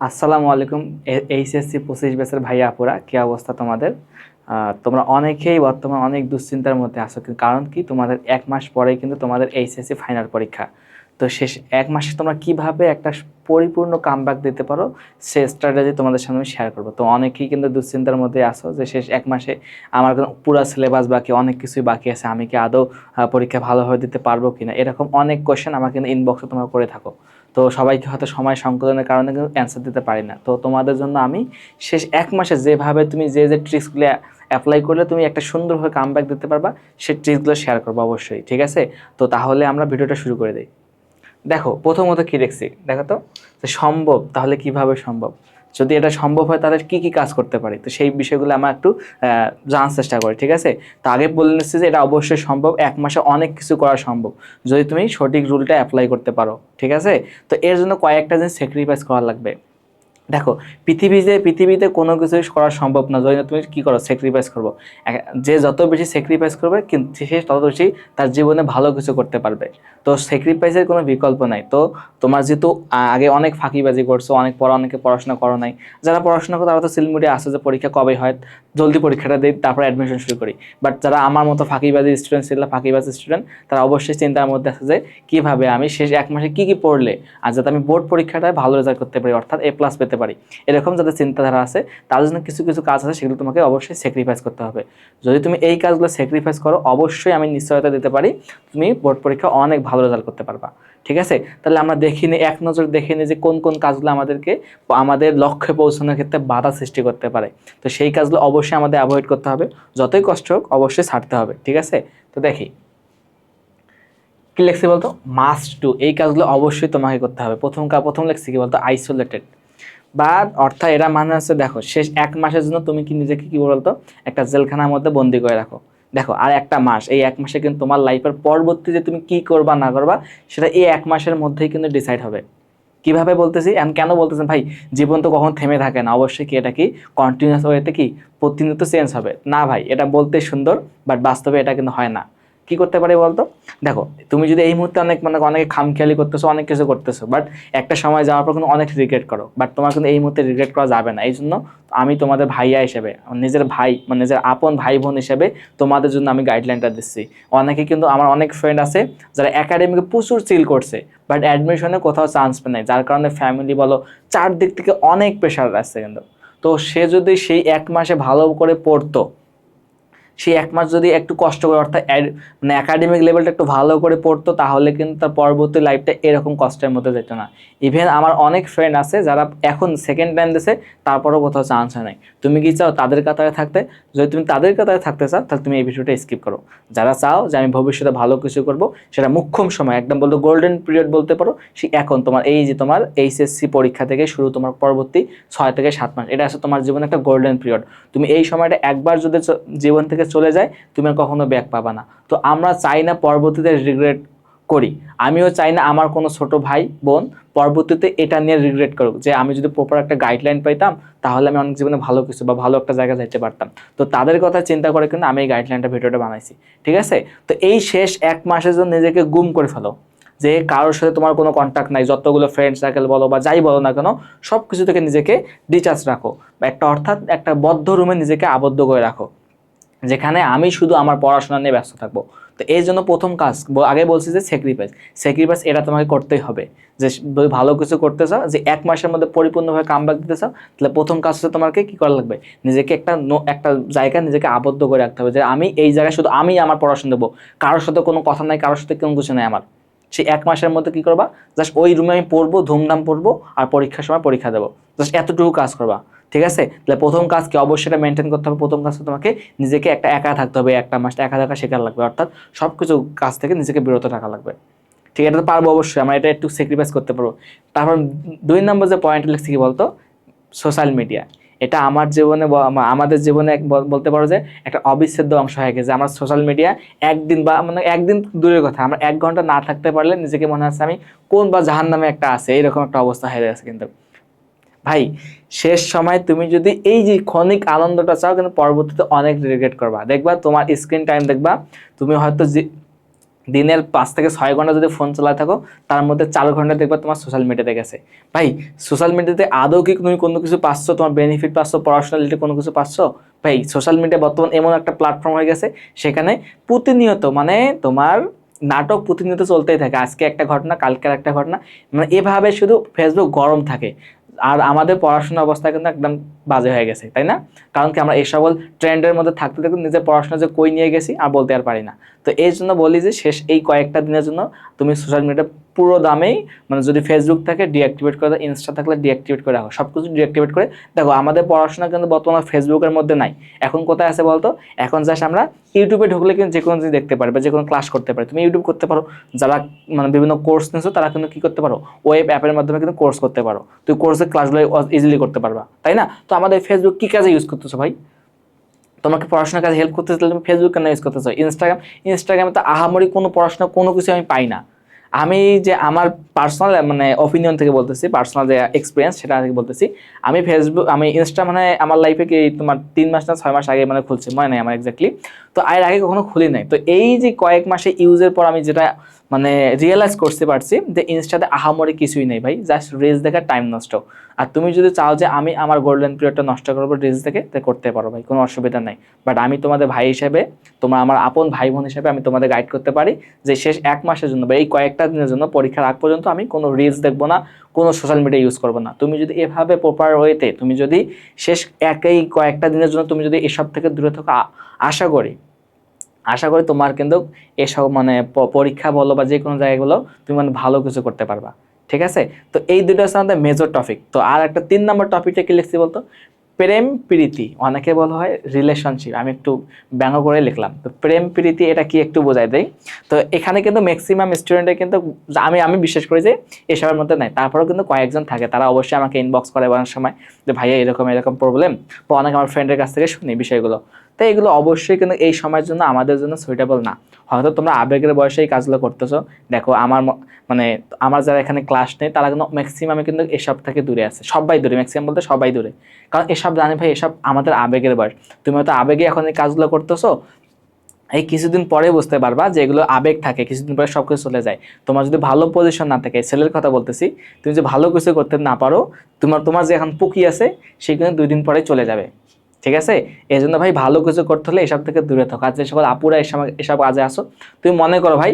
আসসালামু আলাইকুম এইচএসসি পঁচিশ বেসের ভাইয়া আপুরা, কী অবস্থা তোমাদের? তোমরা অনেকেই বর্তমানে অনেক দুশ্চিন্তার মধ্যে আসো কারণ কি? তোমাদের এক মাস পরেই কিন্তু তোমাদের এইচএসসি ফাইনাল পরীক্ষা। তো শেষ এক মাসে তোমরা কীভাবে একটা পরিপূর্ণ কামব্যাক দিতে পারো, সে স্ট্র্যাটেজি তোমাদের সামনে আমি শেয়ার করব। তো অনেকেই কিন্তু দুশ্চিন্তার মধ্যে আসো যে শেষ এক মাসে আমার পুরো সিলেবাস বাকি, অনেক কিছুই বাকি আছে, আমি কি আদৌ পরীক্ষা ভালোভাবে দিতে পারব কিনা? এরকম অনেক কোয়েশ্চেন আমাকে কিন্তু ইনবক্সে তোমরা করে থাকো। তো সবাইকে হয়তো সময় সংকলনের কারণে কিন্তু অ্যান্সার দিতে পারি না। তো তোমাদের জন্য আমি শেষ এক মাসে যেভাবে তুমি যে যে ট্রিক্সগুলো অ্যাপ্লাই করলে তুমি একটা সুন্দরভাবে কামব্যাক দিতে পারবা সেই ট্রিক্সগুলো শেয়ার করব অবশ্যই, ঠিক আছে? তো তাহলে আমরা ভিডিওটা শুরু করে দিই। দেখো, প্রথমত কী দেখছি? দেখো তো সম্ভব, তাহলে কীভাবে সম্ভব? যদি এটা সম্ভব হয়, তাহলে কি কি কাজ করতে পারি? তো সেই বিষয়গুলো আমার একটু জানার চেষ্টা করি, ঠিক আছে? তো আগে বলে নিচ্ছি যে এটা অবশ্যই সম্ভব, এক মাসে অনেক কিছু করা সম্ভব। যদি তুমি সঠিক রুলটা অ্যাপ্লাই করতে পারো, ঠিক আছে? তো এর জন্য কয়েকটা জিনিস স্যাক্রিফাইস করা লাগবে। দেখো পৃথিবীতে পৃথিবীতে কোনো কিছুই করা সম্ভব না। যদি তুমি কী করো? স্যাক্রিফাইস করব। যে যত বেশি স্যাক্রিফাইস করবে কিন্তু সে তত বেশি তার জীবনে ভালো কিছু করতে পারবে। তো স্যাক্রিফাইসের কোনো বিকল্প নাই। তো তোমার যেহেতু আগে অনেক ফাঁকিবাজি করছ, অনেক পড়া অনেকে পড়াশোনা করো নাই। যারা পড়াশোনা করো তারা তো সিল মিডিয়া আসে যে পরীক্ষা কবে হয় জলদি পরীক্ষাটা দিই, তারপর অ্যাডমিশন শুরু করি। বাট যারা আমার মতো ফাঁকিবাজি স্টুডেন্ট ছিল ফাঁকিবাজি স্টুডেন্ট তারা অবশ্যই চিন্তার মধ্যে আছে যে, কীভাবে আমি শেষ এক মাসে কী কী পড়লে, আর যাতে আমি বোর্ড পরীক্ষাটায় ভালো রেজাল্ট করতে পারি, অর্থাৎ এ প্লাস পেতে পারি। এরকম যাদের চিন্তাধারা আছে তার জন্য কিছু কিছু কাজ আছে, সেগুলো তোমাকে অবশ্যই স্যাক্রিফাইস করতে হবে। যদি তুমি এই কাজগুলো স্যাক্রিফাইস করো, অবশ্যই আমি নিশ্চয়তা দিতে পারি, তুমি বোর্ড পরীক্ষা অনেক ভালো রেজাল্ট করতে পারবা। ঠিক আছে? তাহলে আমরা দেখিনি এক নজর দেখিনি যে কোন কোন কাজগুলো আমাদেরকে, আমাদের লক্ষ্যে পৌঁছানোর ক্ষেত্রে বাধা সৃষ্টি করতে পারে। তো সেই কাজগুলো অবশ্যই আমাদের অ্যাভয়েড করতে হবে। যতই কষ্ট হোক, অবশ্যই ছাড়তে হবে, ঠিক আছে? তো দেখি। কি লেখছি বলতো? মাস্ট টু এই কাজগুলো অবশ্যই তোমাকে করতে হবে। প্রথম প্রথম লেখছি কি বলতো? আইসোলেটেড বা অর্থাৎ এরা মানে হচ্ছে দেখো, শেষ এক মাসের জন্য তুমি কি নিজেকে কি বলতো? একটা জেলখানার মধ্যে বন্দি করে রাখো। দেখো, আর একটা মাস, এই এক মাসে কিন্তু তোমার লাইফের পরবর্তী যে তুমি কি করবা, না করবা, সেটা এই এক মাসের মধ্যেই কিন্তু ডিসাইড হবে। কীভাবে বলতেছি? আমি কেন বলতেছেন? ভাই, জীবন তো কখন থেমে থাকে না। অবশ্যই কি এটা কি কন্টিনিউয়াস ওয়েতে কি প্রতিনিয়ত চেঞ্জ হবে? না ভাই, এটা বলতে সুন্দর বাট বাস্তবে এটা কিন্তু হয় না। কি করতে পারে বলতো? দেখো, তুমি যদি এই মুহূর্তে অনেক মানে অনেকে খামখেয়ালি করতেছো, অনেক কিছু করতেছো বাট একটা সময় যাওয়ার পর কিন্তু অনেক রিগ্রেট করো বাট তোমার কিন্তু এই মুহূর্তে রিগ্রেট করা যাবে না। এই জন্য আমি তোমাদের ভাইয়া হিসেবে নিজের ভাই মানে নিজের আপন ভাই বোন হিসেবে তোমাদের জন্য আমি গাইডলাইনটা দিচ্ছি। অনেকে কিন্তু, আমার অনেক ফ্রেন্ড আছে, যারা একাডেমিকে প্রচুর চিল করছে বাট অ্যাডমিশনে কোথাও চান্স পেয়ে নাই, যার কারণে ফ্যামিলি বলো, চারদিক থেকে অনেক প্রেশার আসছে কিন্তু। তো সে যদি সেই এক মাসে ভালো করে পড়তো সেই এক মাস যদি একটু কষ্ট করে, অর্থাৎ মানে একাডেমিক লেভেলটা একটু ভালো করে পড়তো, তাহলে কিন্তু তার পরবর্তী লাইফটা এরকম কষ্টের মধ্যে যেত না। ইভেন আমার অনেক ফ্রেন্ড আছে, যারা এখন সেকেন্ড টাইম দিছে, তারপরেও কোথাও চান্স হয় নাই। তুমি কি চাও তাদের কাতারে থাকতে? যদি তুমি তাদের কাতারে থাকতে চাও, তাহলে তুমি এই ভিডিওটা স্কিপ করো। যারা চাও যে আমি ভবিষ্যতে ভালো কিছু করব, সেটা মুখ্যম সময়, একদম বলতো গোল্ডেন পিরিয়ড বলতে পারো, সে এখন তোমার এই যে তোমার এইচএসসি পরীক্ষা থেকে শুরু তোমার পরবর্তী ছয় থেকে সাত মাস, এটা আছে তোমার জীবনে একটা গোল্ডেন পিরিয়ড তুমি এই সময়টা একবার যদি জীবন থেকে চলে যায়, তুমি আর কখনো ব্যাক পাবা না। তো আমরা চাই না পরবর্তীতে রিগ্রেট করি। আমিও চাই না আমার কোনো ছোট ভাই, বোন পরবর্তীতে এটা নিয়ে রিগ্রেট করুক। যে আমি যদি প্রপার একটা গাইডলাইন পাইতাম, তাহলে আমি অনেক জীবনে ভালো কিছু বা ভালো একটা জায়গায় যাইতে পারতাম। তো তাদের কথা চিন্তা করে কিন্তু আমি এই গাইডলাইনটা ভিডিওটা বানাইছি। ঠিক আছে? তো এই শেষ এক মাসের জন্য নিজেকে গুম করে ফেলো। যে কারোর সাথে তোমার কোনো কন্ট্যাক্ট নাই, যতগুলো ফ্রেন্ড সার্কেল বলো বা যাই বলো না কেন সব কিছু থেকে নিজেকে ডিটাচ রাখো। বা একটা অর্থাৎ একটা বদ্ধ রুমে নিজেকে আবদ্ধ করে রাখো। যেখানে আমি শুধু আমার পড়াশোনা নিয়ে ব্যস্ত থাকব। তো এই জন্য প্রথম কাজ আগে বলছি যে স্যাক্রিফাইস স্যাক্রিফাইস এটা তোমাকে করতেই হবে। যে স- ভালো কিছু করতে চাও, যে এক মাসের মধ্যে পরিপূর্ণভাবে কামব্যাক দিতে চাও, তাহলে প্রথম কাজ হচ্ছে তোমাকে কী করা লাগবে? নিজেকে একটা একটা জায়গায় নিজেকে আবদ্ধ করে রাখতে হবে যে আমি এই জায়গায় শুধু আমি আমার পড়াশোনা দেবো। কারোর সাথে কোনো কথা নাই, কারোর সাথে কোনো কিছু নেই আমার। সেই এক মাসের মধ্যে কি করবা? জাস্ট ওই রুমে আমি পড়ব, ধুমধাম পড়ব আর পরীক্ষার সময় পরীক্ষা দেবো। জাস্ট এতটুকু কাজ করবা। ঠিক আছে? তাহলে প্রথম কাজ কি অবশ্যই এটা মেনটেন করতে হবে। প্রথম কাজ তোমাকে নিজেকে একটা একা থাকতে হবে, একটা মাস একা থাকা শেখার লাগবে। অর্থাৎ সব কিছু কাজ থেকে নিজেকে বিরত থাকা লাগবে। ঠিক এটা তো পারব অবশ্যই। আমরা এটা একটু স্যাক্রিফাইস করতে পারব। তারপর দুই নম্বর যে পয়েন্ট লিখছি কি বলতো? সোশ্যাল মিডিয়া এটা আমার জীবনে আমাদের জীবনে এক বলতে পারো যে একটা অবিচ্ছেদ্য অংশ হয়ে গেছে। আমার সোশ্যাল মিডিয়া একদিন বা মানে একদিন দূরের কথা। আমরা এক ঘণ্টা না থাকতে পারলে নিজেকে মনে হচ্ছে আমি কোন বা জাহান নামে একটা আছে। এরকম একটা অবস্থা হয়ে গেছে কিন্তু। ভাই, শেষ সময় তুমি যদি এই যে ক্ষণিক আনন্দটা চাও, কিন্তু পরবর্তীতে অনেক রিগ্রেট করবা। দেখবা তোমার স্ক্রিন টাইম দেখবা, তুমি হয়তো যে দিনের পাঁচ থেকে ছয় ঘণ্টা যদি ফোন চালাতে থাকো, তার মধ্যে চার ঘণ্টা দেখবে তোমার সোশ্যাল মিডিয়াতে গেছে। ভাই সোশ্যাল মিডিয়াতে আদৌ কি তুমি কোনো কিছু পাচ্ছ? তোমার বেনিফিট পাচ্ছ? পড়াশোনা রিলেটেড কোনো কিছু পাচ্ছ? ভাই সোশ্যাল মিডিয়া বর্তমান এমন একটা প্ল্যাটফর্ম হয়ে গেছে, সেখানে প্রতিনিয়ত মানে তোমার নাটক প্রতিনিয়ত চলতেই থাকে। আজকে একটা ঘটনা, কালকের একটা ঘটনা মানে এভাবে শুধু ফেসবুক গরম থাকে। আর আমাদের পড়াশোনা অবস্থা কিন্তু একদম বাজে হয়ে গেছে, তাই না? কারণ কি আমরা এই সকল ট্রেন্ডের মধ্যে থাকতে থাকতে নিজের পড়াশোনা যে কই নিয়ে গেছি আর বলতে আর পারি না। তো এই জন্য বলি যে শেষ এই কয়েকটা দিনের জন্য তুমি সোশ্যাল মিডিয়া পুরো দামেই মানে যদি ফেসবুক থাকে ডিঅ্যাক্টিভেট করে ইনস্টা থাকলে ডিঅ্যাক্টিভেট করে রাখো। সব কিছু ডিঅ্যাক্টিভেট করে, দেখো, আমাদের পড়াশোনা কিন্তু বর্তমানে ফেসবুকের মধ্যে নাই। এখন কোথায় আছে বলতো? এখন জাস্ট আমরা ইউটিউবে ঢুকলে কিন্তু যে কোনো জিনিস দেখতে পারবে যে কোনো ক্লাস করতে পারি তুমি ইউটিউব করতে পারো। যারা মানে বিভিন্ন কোর্স নিয়েছো তারা কিন্তু কি করতে পারো? ওয়েব অ্যাপের মাধ্যমে কিন্তু কোর্স করতে পারো। তুই কোর্সের ক্লাসগুলো ইজিলি করতে পারবা, তাই না? তো আমাদের ফেসবুক কি কাজে ইউজ করতেছো ভাই? তোমাকে পড়াশোনার কাজে হেল্প করতে তুমি ফেসবুক কেন ইউজ করতে চাও ইনস্টাগ্রাম ইনস্টাগ্রামে তো আহামরি কোনো পড়াশোনা, কোনো কিছু আমি পাই না। আমি যে আমার পার্সোনাল মানে অপিনিয়ন থেকে বলতেছি পার্সোনাল যে এক্সপিরিয়েন্স সেটা থেকে বলতেছি, আমি ফেসবুক আমি ইনস্টা মানে আমার লাইফে কি তোমার তিন মাস না ছয় মাস আগে মানে খুলছে, মনে নাই আমার এক্স্যাক্টলি তো এর আগে কখনো খুলি নাই। তো এই যে কয়েক মাসে ইউজের পর আমি যেটা মানে রিয়েলাইজ করতে পারছি যে ইনস্টাতে আহামরি কিছুই নেই ভাই জাস্ট রিলস দেখার টাইম নষ্ট। আর তুমি যদি চাও যে আমি আমার গোল্ডেন পিরিয়ডটা নষ্ট করব রিলস দেখে, তা করতে পারো ভাই, কোনো অসুবিধা নেই। বাট আমি তোমাদের ভাই হিসেবে, তোমার আমার আপন ভাই বোন হিসেবে আমি তোমাদের গাইড করতে পারি যে শেষ এক মাসের জন্য বা এই কয়েকটা দিনের জন্য পরীক্ষার আগ পর্যন্ত আমি কোনো রিলস দেখব না, কোনো সোশ্যাল মিডিয়া ইউজ করব না। তুমি যদি এভাবে প্রপার ওয়েতে তুমি যদি শেষ একই কয়েকটা দিনের জন্য তুমি যদি এসব থেকে দূরে থাকো আশা করি আশা করি তোমার কিন্তু এসব মানে পরীক্ষা বলো বা যে কোনো জায়গাগুলো তুমি মানে ভালো কিছু করতে পারবা। ঠিক আছে? তো এই দুটো হচ্ছে আমাদের মেজর টপিক তো আর একটা তিন নম্বর টপিকটা কি লিখছি বলতো? প্রেম, প্রীতি, অনেকে বলা হয় রিলেশনশিপ আমি একটু ব্যঙ্গ করে লিখলাম। তো প্রেম, প্রীতি এটা কি একটু বোঝাই দেয় তো এখানে কিন্তু ম্যাক্সিমাম স্টুডেন্টে কিন্তু আমি আমি বিশ্বাস করি যে এসবের মধ্যে নাই। তারপরেও কিন্তু কয়েকজন থাকে। তারা অবশ্যই আমাকে ইনবক্স করে অনেক সময় যে, ভাইয়া, এরকম এরকম প্রবলেম বা অনেক আমার ফ্রেন্ডের কাছ থেকে শুনি বিষয়গুলো। তো এগুলো অবশ্যই কিন্তু এই সময়ের জন্য আমাদের জন্য সুইটেবল না। হয়তো তোমরা আবেগের বয়সে এই কাজগুলো করতেছো। দেখো, আমার মানে আমার যারা এখানে ক্লাস নেই, তারা কিন্তু ম্যাক্সিমামে কিন্তু এসব থেকে দূরে আছে। সবাই দূরে ম্যাক্সিমাম বলতে সবাই দূরে। কারণ এসব জানে ভাই, এসব আমাদের আবেগের বয়স। তুমি হয়তো আবেগে এখন এই কাজগুলো করতেছো, এই কিছুদিন পরে বুঝতে পারবা যে এগুলো আবেগ থাকে, কিছুদিন পরে সব কিছু চলে যায়। তোমার যদি ভালো পজিশন না থাকে, ছেলের কথা বলতেছি, তুমি যদি ভালো কিছু করতে না পারো, তোমার তোমার যে এখন পুকি আছে, সে কিন্তু দুই দিন পরে চলে যাবে। ঠিক আছে? এই জন্য ভাই ভালো কিছু করতে হলে এসব থেকে দূরে থাকো। আর যে সকল আপুরা এসব এসব কাজে আসো। তুমি মনে করো ভাই,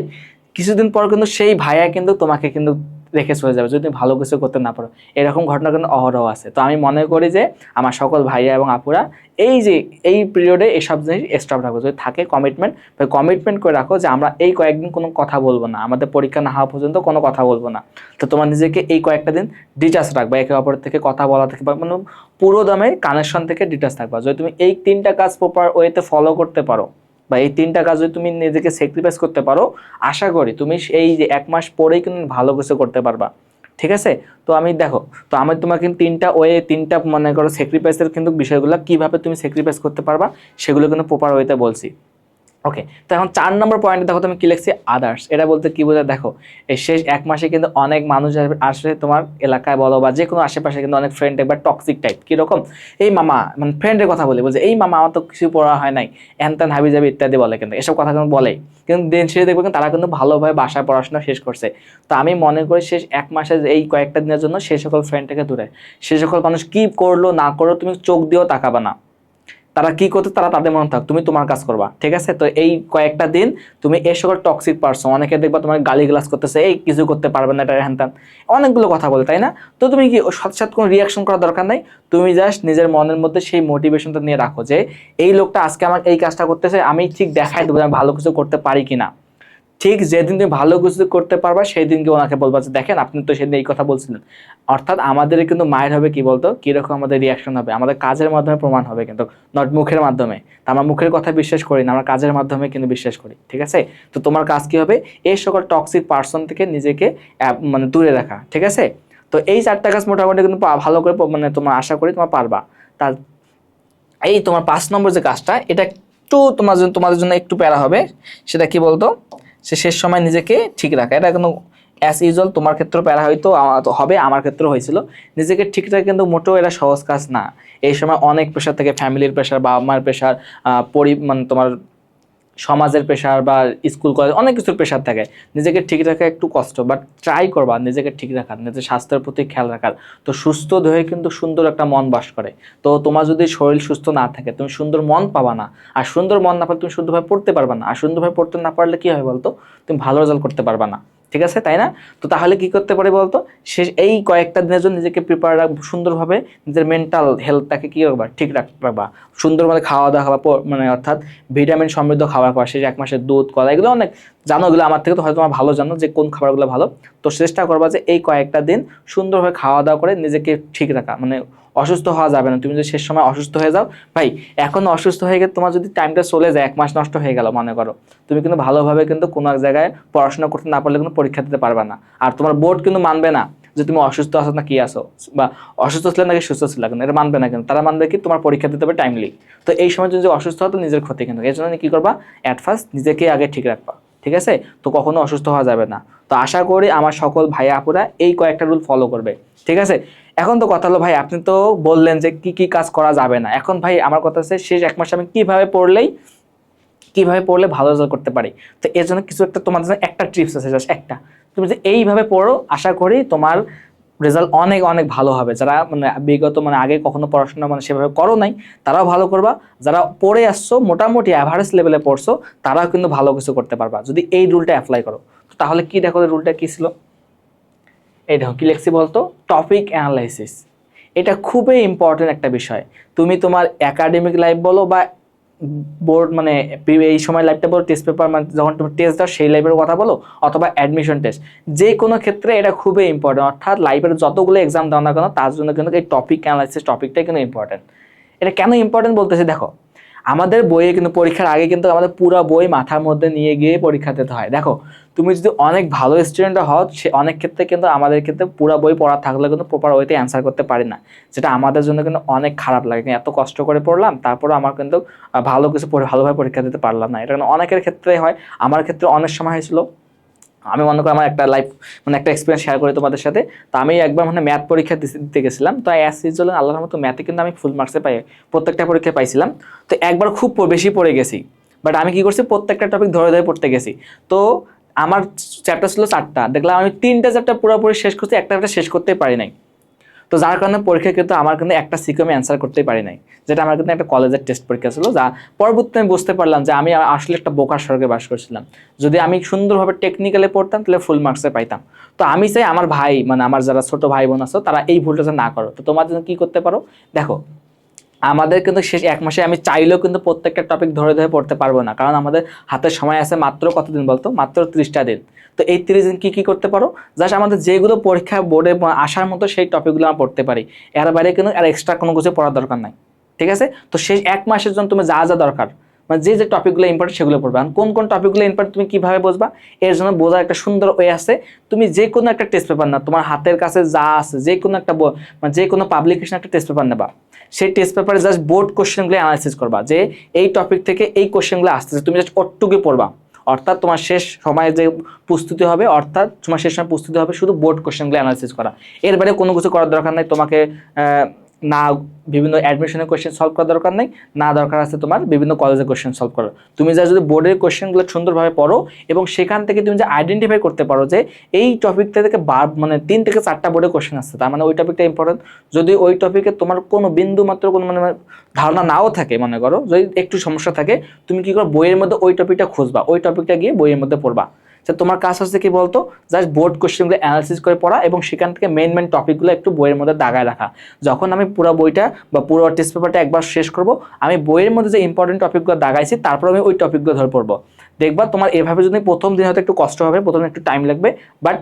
কিছুদিন পর কিন্তু সেই ভাইয়া কিন্তু তোমাকে কিন্তু রেখে চলে যাবে, যদি ভালো কিছু করতে না পারো। এরকম ঘটনা কিন্তু অহরহ আছে। তো আমি মনে করি যে, আমার সকল ভাইয়া এবং আপুরা, এই যে, এই পিরিয়ডে এইসব জিনিস স্টপ রাখো। যদি থাকে কমিটমেন্ট কমিটমেন্ট করে রাখো যে, আমরা এই কয়েকদিন কোনো কথা বলব না। আমাদের পরীক্ষা না হওয়া পর্যন্ত কোনো কথা বলব না। তো তোমার নিজেকে এই কয়েকটা দিন ডিটাচ রাখবা। একে অপরের থেকে কথা বলা থেকে বা মানে পুরো দামের কানেকশন থেকে ডিটাচ থাকবা। যদি তুমি এই তিনটা কাজ প্রপার ওয়েতে ফলো করতে পারো বা এই তিনটা কাজ তুমি নিজেকে স্যাক্রিফাইস করতে পারো, আশা করি তুমি এই যে এক মাস পরেই কিন্তু ভালো কিছু করতে পারবা। ঠিক আছে? তো আমি দেখো, তো আমি তোমাকে তিনটা ওয়ে, তিনটা মনে করো স্যাক্রিফাইসের কিন্তু বিষয়গুলো কীভাবে তুমি স্যাক্রিফাইস করতে পারবা, সেগুলো কিন্তু প্রপার ওয়েতে বলছি। ওকে তো এখন চার নম্বর পয়েন্টে দেখো তুমি কি লিখছি? আদার্স এটা বলতে কি বোঝায়? দেখো, এই শেষ এক মাসে কিন্তু অনেক মানুষ আসে তোমার এলাকায় বলো বা যে কোনো আশেপাশে কিন্তু অনেক ফ্রেন্ড একবার টক্সিক টাইপ কীরকম? এই মামা মানে ফ্রেন্ডের কথা বলে, বলছে, এই মামা, আমার তো কিছু পড়া হয় নাই। তেন হাবি যাবি ইত্যাদি বলে কিন্তু, এসব কথা কিন্তু বলে কিন্তু দিন শেষে দেখব কিন্তু তারা কিন্তু ভালোভাবে বাসায় পড়াশোনা শেষ করছে। তো আমি মনে করি শেষ এক মাসের এই কয়েকটা দিনের জন্য সে সকল ফ্রেন্ড থেকে দূরে। সে সকল মানুষ কি করল, না করল, তুমি চোখ দিয়েও তাকাবা না। তারা কি করতো? তারা তাদের মনে থাক, তুমি তোমার কাজ করবা, ঠিক আছে? তো এই কয়েকটা দিন তুমি এ সকল টক্সিক পারছ অনেকে দেখবা তোমার গালি গ্লাস করতেছে, এই কিছু করতে পারবে না, এটা হ্যান অনেকগুলো কথা বলে, তাই না? তো তুমি কি সাথে সাথে কোনো রিয়াকশন করার দরকার নাই? তুমি জাস্ট নিজের মনের মধ্যে সেই মোটিভেশনটা নিয়ে রাখো যে, এই লোকটা আজকে আমার এই কাজটা করতেছে, আমি ঠিক দেখাই দেবো ভালো কিছু করতে পারি কিনা। ঠিক যেদিন তুমি ভালো কিছু করতে পারবা সেই দিনকে ওনাকে বলবা যে, দেখেন, আপনি তো সেদিন এই কথা বলছিলেন। অর্থাৎ আমাদের কিন্তু মায়ের হবে কি বলতো? কীরকম আমাদের রিয়াকশন হবে? আমাদের কাজের মাধ্যমে প্রমাণ হবে কিন্তু নট মুখের মাধ্যমে। আমরা মুখের কথা বিশ্বাস করি না, আমরা কাজের মাধ্যমে কিন্তু বিশ্বাস করি, ঠিক আছে? তো তোমার কাজ কি হবে? এই সকল টক্সিক পার্সন থেকে নিজেকে মানে দূরে রাখা, ঠিক আছে? তো এই চারটা কাজ মোটামুটি কিন্তু ভালো করে মানে তোমার আশা করি তোমার পারবা। তার এই তোমার পাঁচ নম্বর যে কাজটা, এটা একটু তোমার জন্য তোমাদের জন্য একটু প্যারা হবে। সেটা কি বলতো? সে শেষ সময় নিজেকে ঠিক রাখা। এটা কিন্তু অ্যাজ ইউজুয়াল তোমার ক্ষেত্রেও প্যারা হয়তো হবে, আমার ক্ষেত্রেও হয়েছিল। নিজেকে ঠিক রাখা কিন্তু মোটেও এটা সহজ কাজ না। এই সময় অনেক প্রেশার থেকে ফ্যামিলির প্রেশার বাবা মার প্রেশার পরি মানে তোমার সমাজের প্রেশার বা স্কুল কলেজ অনেক কিছুর প্রেশার থাকে। নিজেকে ঠিক রাখা একটু কষ্ট বাট ট্রাই করবা নিজেকে ঠিক রাখার, নিজের স্বাস্থ্যের প্রতি খেয়াল রাখার। তো সুস্থ দেহে কিন্তু সুন্দর একটা মন বাস করে। তো তোমার যদি শরীর সুস্থ না থাকে, তুমি সুন্দর মন পাবা না। আর সুন্দর মন না পারলে তুমি সুন্দরভাবে পড়তে পারবা না। আর সুন্দরভাবে পড়তে না পারলে কী হয় বলতো? তুমি ভালো রেজাল্ট করতে পারবা না। ঠিক আছে, তাই না? তো তাহলে কি করতে পারে বলতো? সে এই কয়েকটা দিনের জন্য নিজেকে প্রিপেয়ার রাখব সুন্দরভাবে নিজের মেন্টাল হেলথটাকে কী রাখবা ঠিক রাখবা। সুন্দরভাবে খাওয়া দাওয়া মানে অর্থাৎ ভিটামিন সমৃদ্ধ খাবার খাওয়া শেষ এক মাসের দুধ, কলা, এগুলো অনেক জানো এগুলো আমার থেকে তো হয়তো তোমার ভালো জানো যে কোন খাবারগুলো ভালো। তো চেষ্টা করবা যে এই কয়েকটা দিন সুন্দরভাবে খাওয়া দাওয়া করে নিজেকে ঠিক রাখা। মানে অসুস্থ হওয়া যাবে না। তুমি যদি শেষ সময় অসুস্থ হয়ে যাও, ভাই, এখন অসুস্থ হয়ে গেলে তোমার যদি টাইমটা চলে যায়, এক মাস নষ্ট হয়ে গেল, মনে করো। তুমি কিন্তু ভালোভাবে কিন্তু কোনো এক জায়গায় পড়াশোনা করতে না পারলে কিন্তু পরীক্ষা দিতে পারবে না। আর তোমার বোর্ড কিন্তু মানবে না যে তুমি অসুস্থ আছো না কি আছো, বা অসুস্থ ছিল নাকি সুস্থ ছিল, কিন্তু এটা মানবে না কিন্তু। তারা মানবে কি তোমার পরীক্ষা দিতে হবে টাইমলি তো এই সময় যদি অসুস্থ হতো নিজের ক্ষতি কিন্তু। এই জন্য কি করবা? অ্যাট ফার্স্ট নিজেকে আগে ঠিক রাখবা। ঠিক আছে? তো কখনো অসুস্থ হওয়া যাবে না। তো আশা করি আমার সকল ভাই আপুরা এই কয়েকটা রুল ফলো করবে। ঠিক আছে? এখন তো কথা হলো ভাই, আপনি তো বললেন যে কি কি কাজ করা যাবে না। এখন ভাই আমার কথা আছে শেষ এক মাসে আমি কীভাবে পড়লেই, কীভাবে পড়লে ভালো রেজাল্ট করতে পারি? তো এর জন্য কিছু একটা তোমাদের জন্য একটা ট্রিপস আছে জাস্ট একটা। তুমি যে এইভাবে পড়ো, আশা করি তোমার রেজাল্ট অনেক অনেক ভালো হবে। যারা মানে বিগত মানে আগে কখনো পড়াশোনা মানে সেভাবে করো নাই, তারাও ভালো করবা। যারা পড়ে আসছো, মোটামুটি অ্যাভারেজ লেভেলে পড়ছো, তারাও কিন্তু ভালো কিছু করতে পারবা। যদি এই রুলটা অ্যাপ্লাই করো তাহলে কি দেখো রুলটা কী ছিল? এই দেখো, কি লিখছি বলতো? টপিক অ্যানালাইসিস এটা খুবই ইম্পর্টেন্ট একটা বিষয়। তুমি তোমার একাডেমিক লাইফ বলো বা বোর্ড মানে এই সময় লাইভটা বলো টেস্ট পেপার মানে যখন তুমি টেস্ট দাও, সেই লাইভের কথা বলো, অথবা অ্যাডমিশন টেস্ট যে কোনো ক্ষেত্রে এটা খুবই ইম্পর্টেন্ট অর্থাৎ লাইভের যতগুলো এক্সাম দাও না কেন, তার জন্য কিন্তু এই টপিক অ্যানালাইসিস টপিকটাই কিন্তু ইম্পর্টেন্ট এটা কেন ইম্পর্টেন্ট বলতেছি, দেখো আমাদের বইয়ে কিন্তু পরীক্ষার আগে কিন্তু আমাদের পুরো বই মাথার মধ্যে নিয়ে গিয়ে পরীক্ষা দিতে হয়। দেখো, তুমি যদি অনেক ভালো স্টুডেন্ট হও, সে অনেক ক্ষেত্রে কিন্তু আমাদের ক্ষেত্রে পুরো বই পড়া থাকলে কিন্তু প্রপার ওয়েতে অ্যান্সার করতে পারি না। যেটা আমাদের জন্য কিন্তু অনেক খারাপ লাগে। এত কষ্ট করে পড়লাম তারপরে আমার কিন্তু ভালো কিছু ভালোভাবে পরীক্ষা দিতে পারলাম না। এটা অনেকের ক্ষেত্রে হয়। আমার ক্ষেত্রে অনেক সময় হয়েছিল আমি মনে করি আমার একটা লাইফ মানে একটা এক্সপিরিয়েন্স শেয়ার করি তোমাদের সাথে। তো আমি একবার মানে ম্যাথ পরীক্ষা দিতে গেছিলাম। তো অ্যাস ইউজুয়াল আল্লাহর মতো ম্যাথে কিন্তু আমি ফুল মার্কসে পাই, প্রত্যেকটা পরীক্ষায় পাইছিলাম। তো একবার খুব বেশি পড়ে গেছি। বাট আমি কি করছি, প্রত্যেকটা টপিক ধরে ধরে পড়তে গেছি। তো আমার চ্যাপ্টার ছিল চারটা। দেখলাম আমি তিনটা চ্যাপ্টার পুরোপুরি শেষ করছি, একটা চ্যাপ্টার শেষ করতে পারি নাই। তো যার কারণে পরীক্ষা কিন্তু আমার কিন্তু একটা সিকিউ আমি অ্যান্সার করতেই পারি নাই। যেটা আমার কিন্তু একটা কলেজের টেস্ট পরীক্ষা ছিল, যা পরবর্তীতে আমি বুঝতে পারলাম যে আমি আসলে একটা বোকার স্বর্গে বাস করছিলাম। যদি আমি সুন্দরভাবে টেকনিক্যালে পড়তাম, তাহলে ফুল মার্কসে পাইতাম। তো আমি চাই আমার ভাই মানে আমার যারা ছোট ভাই বোন আছো, তারা এই ভুলটা না করো। তো তোমার জন্য কি করতে পারো? দেখো আমাদের কিন্তু শেষ এক মাসে আমি চাইলেও কিন্তু প্রত্যেকটা টপিক ধরে ধরে পড়তে পারব না। কারণ আমাদের হাতে সময় আছে মাত্র কতদিন বলতো? মাত্র ত্রিশটা দিন। তো এই তিরিশ দিন কী কী করতে পারো? জাস্ট আমাদের যেগুলো পরীক্ষা বোর্ডে আসার মতো সেই টপিকগুলো আমরা পড়তে পারি। এর বাইরে কিন্তু আর এক্সট্রা কোনো কিছু পড়ার দরকার নাই। ঠিক আছে? তো সেই এক মাসের জন্য তুমি যা যা দরকার মানে যে যে টপিকগুলো ইম্পর্টেন্ট সেগুলো পড়বে। আর কোন কোন টপিকগুলো ইম্পর্টেন্ট তুমি কীভাবে বুঝবা, এর জন্য বোঝার একটা সুন্দর ওয়ে আছে। তুমি যে কোনো একটা টেস্ট পেপার না তোমার হাতের কাছে যা আছে যে কোনো একটা মানে যে কোনো পাবলিকেশন একটা টেস্ট পেপার নেবা। সেই টেস্ট পেপারে জাস্ট বোর্ড কোশ্চেনগুলো অ্যানালাইসিস করবা, যে এই টপিক থেকে এই কোশ্চেনগুলো আসতেছে, তুমি জাস্ট ওটুকু পড়বা। অর্থাৎ তোমার শেষ সময়ে যে প্রস্তুতি হবে, অর্থাৎ তোমার শেষ সময় প্রস্তুতি হবে, শুধু বোর্ড কোশ্চেনগুলো অ্যানালাইসিস করা। এর বাইরে কোনো কিছু করার দরকার নাই, তোমাকে না বিভিন্ন অ্যাডমিশনের কোয়েশ্চেন সলভ করার দরকার নেই, না দরকার আছে তোমার বিভিন্ন কলেজের কোয়েশ্চেন সলভ করার। তুমি যা যদি বোর্ডের কোশ্চেনগুলো সুন্দরভাবে পড়ো এবং সেখান থেকে তুমি যে আইডেন্টিফাই করতে পারো যে এই টপিকটা থেকে বার মানে তিন থেকে চারটা বোর্ডের কোয়েশ্চেন আসছে তার মানে ওই টপিকটা ইম্পর্টেন্ট যদি ওই টপিকে তোমার কোনো বিন্দু মাত্র কোনো মানে ধারণা নাও থাকে, মনে করো, যদি একটু সমস্যা থাকে, তুমি কি করো, বইয়ের মধ্যে ওই টপিকটা খুঁজবা, ওই টপিকটা গিয়ে বইয়ের মধ্যে পড়বা। তো তোমার কাজ হচ্ছে কি বলতো? জাস্ট বোর্ড কোশ্চেনগুলো অ্যানালিসিস করে পড়া এবং সেখান থেকে মেন মেন টপিকগুলো একটু বইয়ের মধ্যে দাগায় রাখা। যখন আমি পুরো বইটা বা পুরো টেস্ট পেপারটা একবার শেষ করব, আমি বইয়ের মধ্যে যে ইম্পর্টেন্ট টপিকগুলো দাগাইছি, তারপর আমি ওই টপিকগুলো ধরে পড়ব। দেখবা তোমার এভাবে যদি প্রথম দিন হয়তো একটু কষ্ট হবে, প্রথমে একটু টাইম লাগবে বাট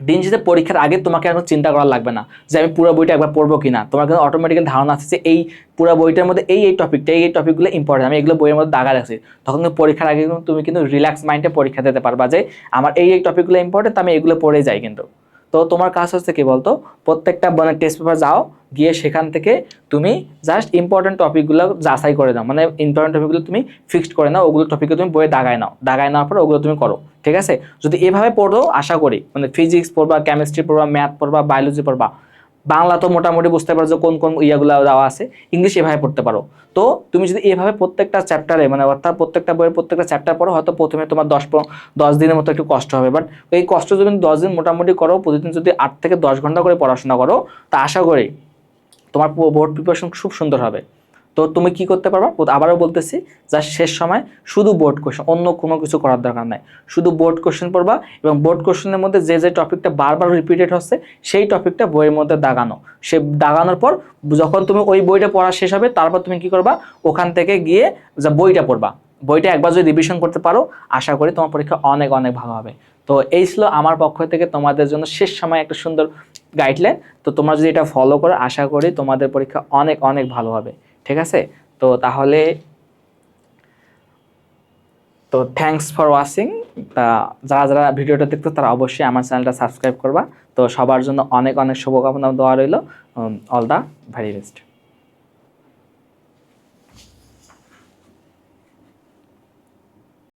দিন পরীক্ষার আগে তোমাকে এখন চিন্তা করা লাগবে না যে আমি পুরো বইটা একবার পড়ব কিনা, তোমার কিন্তু অটোমেটিক্যাল ধারণা আছে যে এই পুরো বইটার মধ্যে এই এই টপিকটা এই টপিকগুলো ইম্পর্টেন্ট আমি এগুলো বইয়ের মধ্যে দাগা রাখছি তখন কিন্তু পরীক্ষার আগে তুমি কিন্তু রিল্যাক্স মাইন্ডে পরীক্ষা দিতে পারবা যে আমার এই এই টপিকগুলো ইম্পর্টেন্ট আমি এগুলো পড়ে যাই কিন্তু। তো তোমার কাজ হচ্ছে কি বলতো? প্রত্যেকটা মানে টেস্ট পেপার যাও, গিয়ে সেখান থেকে তুমি জাস্ট ইম্পর্টেন্ট টপিকগুলো যাচাই করে দাও মানে ইম্পর্টেন্ট টপিকগুলো তুমি ফিক্সড করে নাও, ওগুলো টপিকে তুমি বইয়ে দাগায় নাও। দাগায় নেওয়ার পর ওগুলো তুমি করো, ঠিক আছে? যদি এভাবে পড়ো, আশা করি মানে ফিজিক্স পড়বা কেমিস্ট্রি পড়বা ম্যাথ পড়বা বায়োলজি পড়বা বাংলা তো মোটামুটি বুঝতে পারো যে কোন কোন ইয়াগুলো দেওয়া আছে, ইংলিশ এভাবে পড়তে পারো। তো তুমি যদি এভাবে প্রত্যেকটা চ্যাপ্টারে মানে অর্থাৎ প্রত্যেকটা বইয়ের প্রত্যেকটা চ্যাপ্টার পড়ো, হয়তো প্রথমে তোমার দশ দশ দিনের মতো একটু কষ্ট হবে। বাট এই কষ্ট যদি দশ দিন মোটামুটি করো, প্রতিদিন যদি আট থেকে দশ ঘণ্টা করে পড়াশোনা করো, তা আশা করি তোমার বোর্ড প্রিপারেশন খুব সুন্দর হবে। তো তুমি কি করতে পারবা? আবারও বলতেছি যা শেষ সময় শুধু বোর্ড কোশ্চেন অন্য কোনো কিছু করার দরকার নাই। শুধু বোর্ড কোশ্চেন পড়বা এবং বোর্ড কোশ্চেনের মধ্যে যে যে টপিকটা বারবার রিপিটেড হচ্ছে, সেই টপিকটা বইয়ের মধ্যে দাগানো। সে দাগানোর পর যখন তুমি ওই বইটা পড়া শেষ হবে, তারপর তুমি কি করবা? ওখান থেকে গিয়ে যা বইটা পড়বা। বইটা একবার যদি রিভিশন করতে পারো, আশা করি তোমার পরীক্ষা অনেক অনেক ভালো হবে। তো এই ছিল আমার পক্ষ থেকে তোমাদের জন্য শেষ সময় একটা সুন্দর গাইডলাইন তো তোমরা যদি এটা ফলো করো, আশা করি তোমাদের পরীক্ষা অনেক অনেক ভালো হবে। ঠিক আছে? তো তাহলে, তো থ্যাংকস ফর ওয়াচিং তা যারা যারা ভিডিওটা দেখতো, তারা অবশ্যই আমার চ্যানেলটা সাবস্ক্রাইব করবা। তো সবার জন্য অনেক অনেক শুভকামনা দেওয়া রইল। All the very best